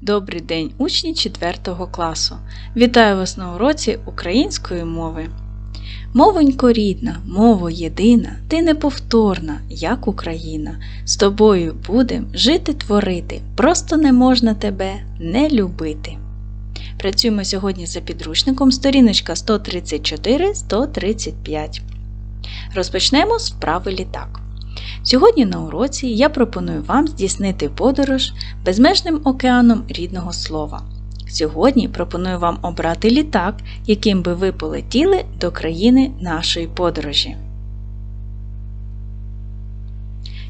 Добрий день, учні 4 класу. Вітаю вас на уроці української мови. Мовонько рідна, мово єдина, ти неповторна, як Україна. З тобою будем жити творити, просто не можна тебе не любити. Працюємо сьогодні за підручником сторіночка 134-135. Розпочнемо з вправи літак. Сьогодні на уроці я пропоную вам здійснити подорож безмежним океаном рідного слова. Сьогодні пропоную вам обрати літак, яким би ви полетіли до країни нашої подорожі.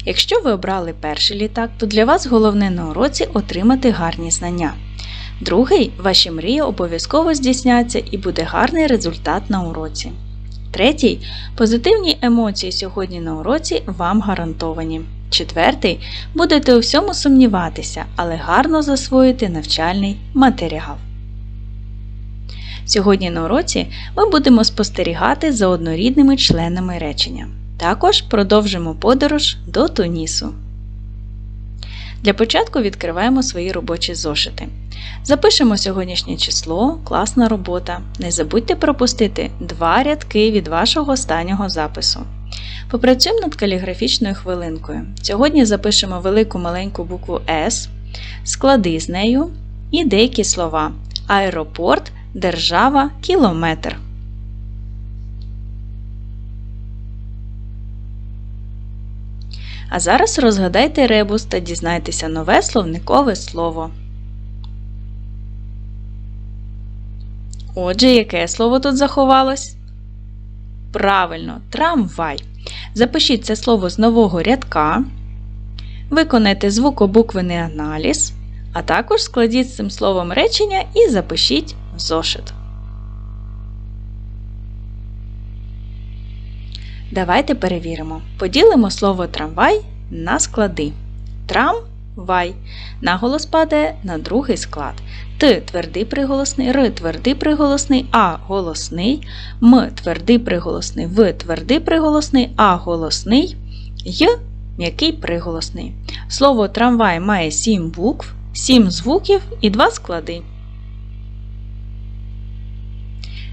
Якщо ви обрали перший літак, то для вас головне на уроці отримати гарні знання. Другий, ваші мрії обов'язково здійсняться і буде гарний результат на уроці. Третій позитивні емоції сьогодні на уроці вам гарантовані. Четвертий будете у всьому сумніватися, але гарно засвоїти навчальний матеріал. Сьогодні на уроці ми будемо спостерігати за однорідними членами речення. Також продовжимо подорож до Тунісу. Для початку відкриваємо свої робочі зошити. Запишемо сьогоднішнє число, класна робота. Не забудьте пропустити два рядки від вашого останнього запису. Попрацюємо над каліграфічною хвилинкою. Сьогодні запишемо велику маленьку букву С, склади з нею і деякі слова: аеропорт, держава, кілометр. А зараз розгадайте ребус та дізнайтеся нове словникове слово. Отже, яке слово тут заховалось? Правильно, трамвай. Запишіть це слово з нового рядка. Виконайте звукобуквений аналіз, а також складіть з цим словом речення і запишіть в зошит. Давайте перевіримо. Поділимо слово трамвай на склади. Трам-вай. Наголос падає на другий склад. Т твердий приголосний, Р твердий приголосний, А голосний, М твердий приголосний, В твердий приголосний, А голосний, Й м'який приголосний. Слово трамвай має 7 букв, 7 звуків і 2 склади.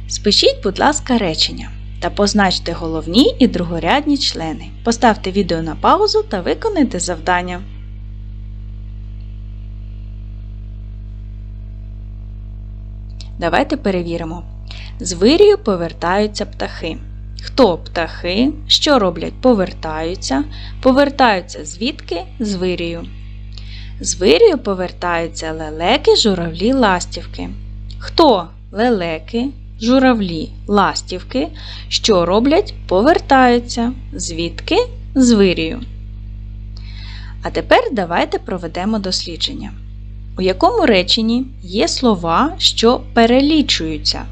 Спишіть, будь ласка, речення та позначте головні і другорядні члени. Поставте відео на паузу та виконайте завдання. Давайте перевіримо. З вирію повертаються птахи. Хто птахи? Що роблять? Повертаються. Повертаються звідки? З вирію. З вирію повертаються лелеки, журавлі, ластівки. Хто лелеки, журавлі, ластівки? Що роблять? Повертаються. Звідки? З вирію. А тепер давайте проведемо дослідження. У якому реченні є слова, що перелічуються?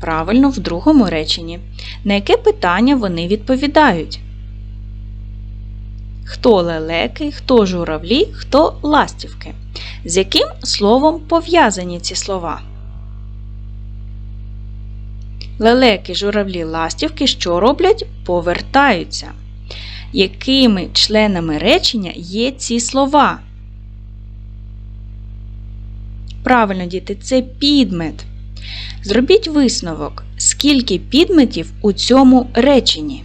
Правильно, в другому реченні. На яке питання вони відповідають? Хто лелеки, хто журавлі, хто ластівки? З яким словом пов'язані ці слова? Лелеки, журавлі, ластівки що роблять? Повертаються. Якими членами речення є ці слова? Правильно, діти, це підмет. Зробіть висновок, скільки підметів у цьому реченні.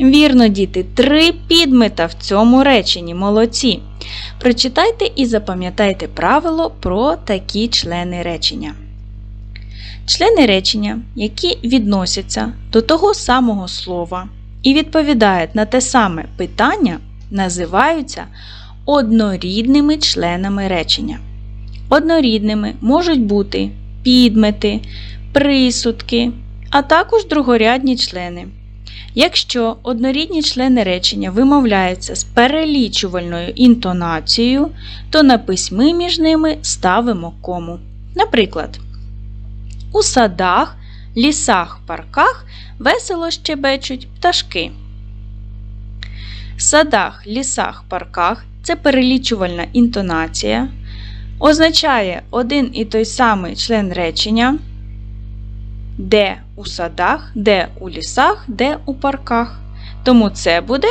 Вірно, діти, три підмета в цьому реченні. Молодці. Прочитайте і запам'ятайте правило про такі члени речення. Члени речення, які відносяться до того самого слова і відповідають на те саме питання, називаються однорідними членами речення. Однорідними можуть бути підмети, присудки, а також другорядні члени. Якщо однорідні члени речення вимовляються з перелічувальною інтонацією, то на письми між ними ставимо кому. Наприклад, у садах, лісах, парках весело щебечуть пташки. Садах, лісах, парках це перелічувальна інтонація, означає один і той самий член речення, де у садах, де у лісах, де у парках. Тому це буде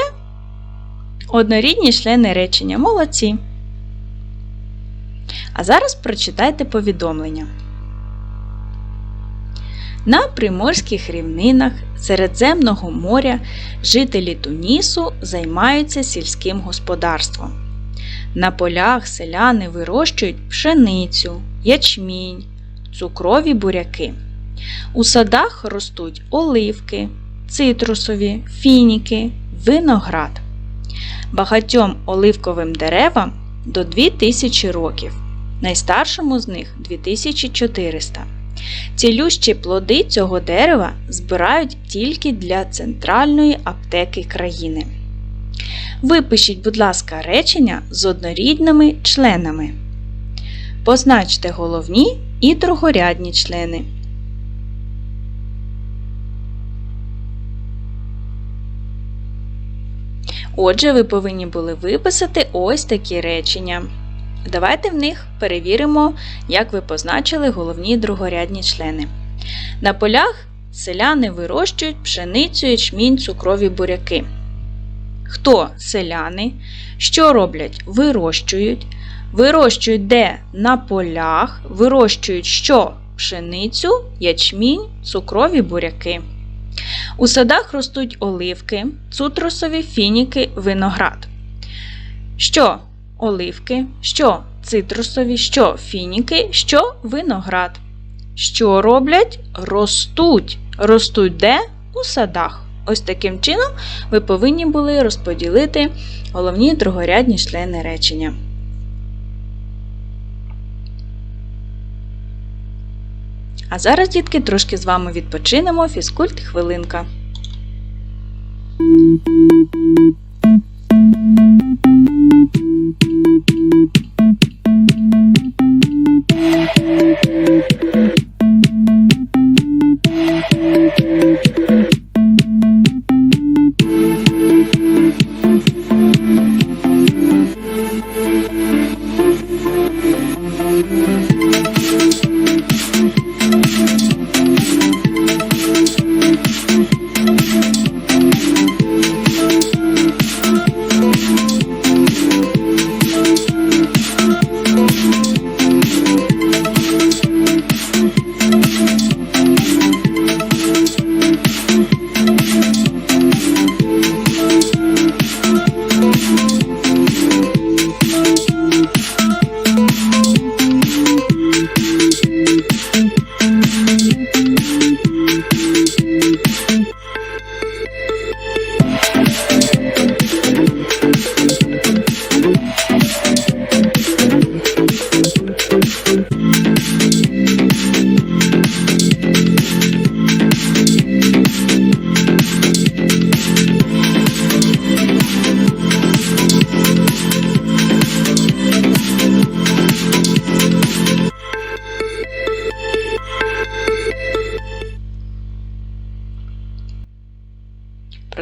Однорідні члени речення. Молодці. А зараз прочитайте повідомлення. На приморських рівнинах Середземного моря жителі Тунісу займаються сільським господарством. На полях селяни вирощують пшеницю, ячмінь, цукрові буряки. У садах ростуть оливки, цитрусові, фініки, виноград. Багатьом оливковим деревам до 2000 років, найстаршому з них 2400. Цілющі плоди цього дерева збирають тільки для центральної аптеки країни. Випишіть, будь ласка, речення з однорідними членами. Позначте головні і другорядні члени. Отже, ви повинні були виписати ось такі речення. Давайте в них перевіримо, як ви позначили головні другорядні члени. На полях селяни вирощують пшеницю, ячмінь, цукрові буряки. Хто селяни? Що роблять? Вирощують. Вирощують де на полях, вирощують що? Пшеницю, ячмінь, цукрові буряки. У садах ростуть оливки, цитрусові фініки, виноград. Що оливки, що цитрусові, що фініки, що виноград. Що роблять? Ростуть. Ростуть де? У садах. Ось таким чином ви повинні були розподілити головні другорядні члени речення. А зараз, дітки, трошки з вами відпочинемо фізкульт хвилинка.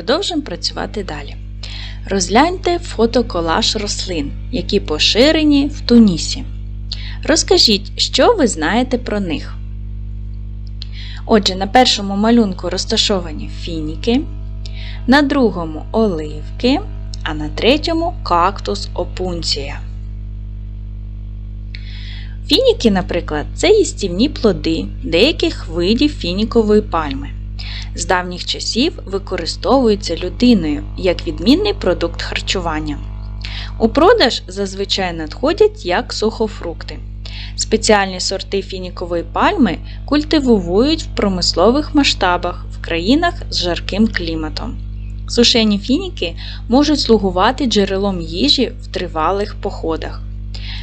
Продовжимо працювати далі. Розгляньте фотоколаж рослин, які поширені в Тунісі. Розкажіть, що ви знаєте про них. Отже, на першому малюнку розташовані фініки, на другому оливки, а на третьому кактус опунція. Фініки, наприклад, це їстівні плоди деяких видів фінікової пальми з давніх часів використовуються людиною як відмінний продукт харчування. У продаж зазвичай надходять як сухофрукти. Спеціальні сорти фінікової пальми культивують в промислових масштабах в країнах з жарким кліматом. Сушені фініки можуть слугувати джерелом їжі в тривалих походах.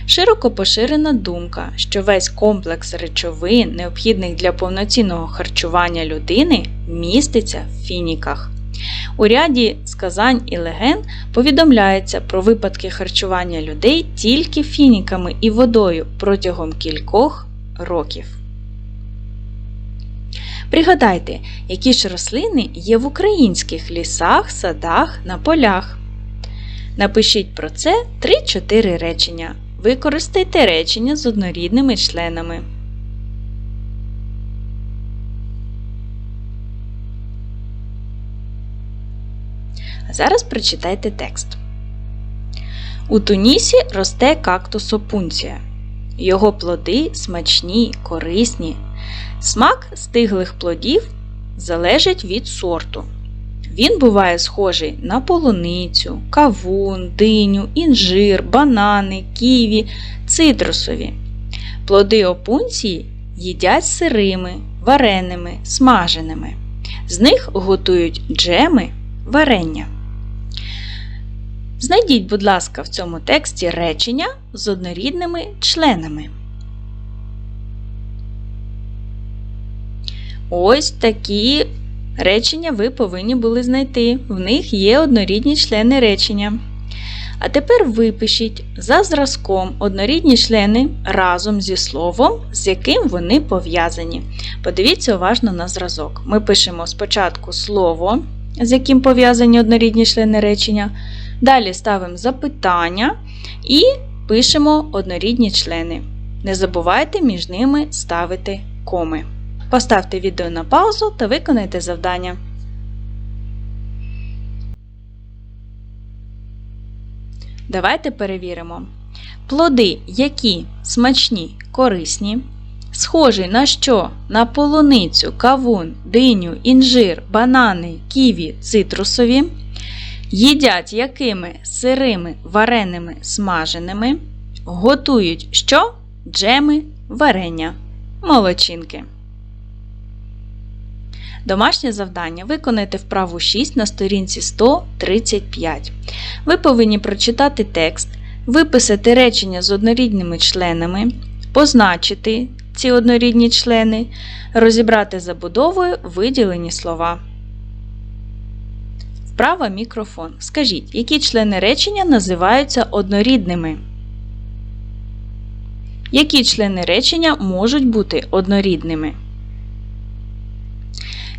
Широко поширена думка, що весь комплекс речовин, необхідних для повноцінного харчування людини, міститься в фініках. У ряді сказань і леген повідомляється про випадки харчування людей тільки фініками і водою протягом кількох років. Пригадайте, які ж рослини є в українських лісах, садах, на полях. Напишіть про це 3-4 речення. Використайте речення з однорідними членами. А зараз прочитайте текст. У Тунісі росте кактус опунція. Його плоди смачні, корисні. Смак стиглих плодів залежить від сорту. Він буває схожий на полуницю, кавун, диню, інжир, банани, ківі, цитрусові. Плоди опунції їдять сирими, вареними, смаженими. З них готують джеми, варення. Знайдіть, будь ласка, в цьому тексті речення з однорідними членами. Ось такі речення ви повинні були знайти. В них є однорідні члени речення. А тепер випишіть за зразком однорідні члени разом зі словом, з яким вони пов'язані. Подивіться уважно на зразок. Ми пишемо спочатку слово, з яким пов'язані однорідні члени речення. Далі ставимо запитання і пишемо однорідні члени. Не забувайте між ними ставити коми. Поставте відео на паузу та виконайте завдання. Давайте перевіримо. Плоди, які смачні, корисні, схожі на що? На полуницю, кавун, диню, інжир, банани, ківі, цитрусові, їдять якими сирими, вареними, смаженими, готують що? Джеми, варення, молочинки. Домашнє завдання виконайте вправу 6 на сторінці 135. Ви повинні прочитати текст, виписати речення з однорідними членами, позначити ці однорідні члени, розібрати забудовою виділені слова. Вправа мікрофон. Скажіть, які члени речення називаються однорідними? Які члени речення можуть бути однорідними?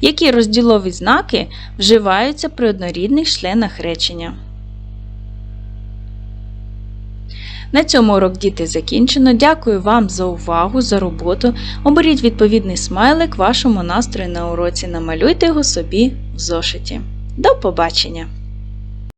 Які розділові знаки вживаються при однорідних членах речення? На цьому урок діти закінчено. Дякую вам за увагу, за роботу. Оберіть відповідний смайлик вашому настрою на уроці. Намалюйте його собі в зошиті. До побачення!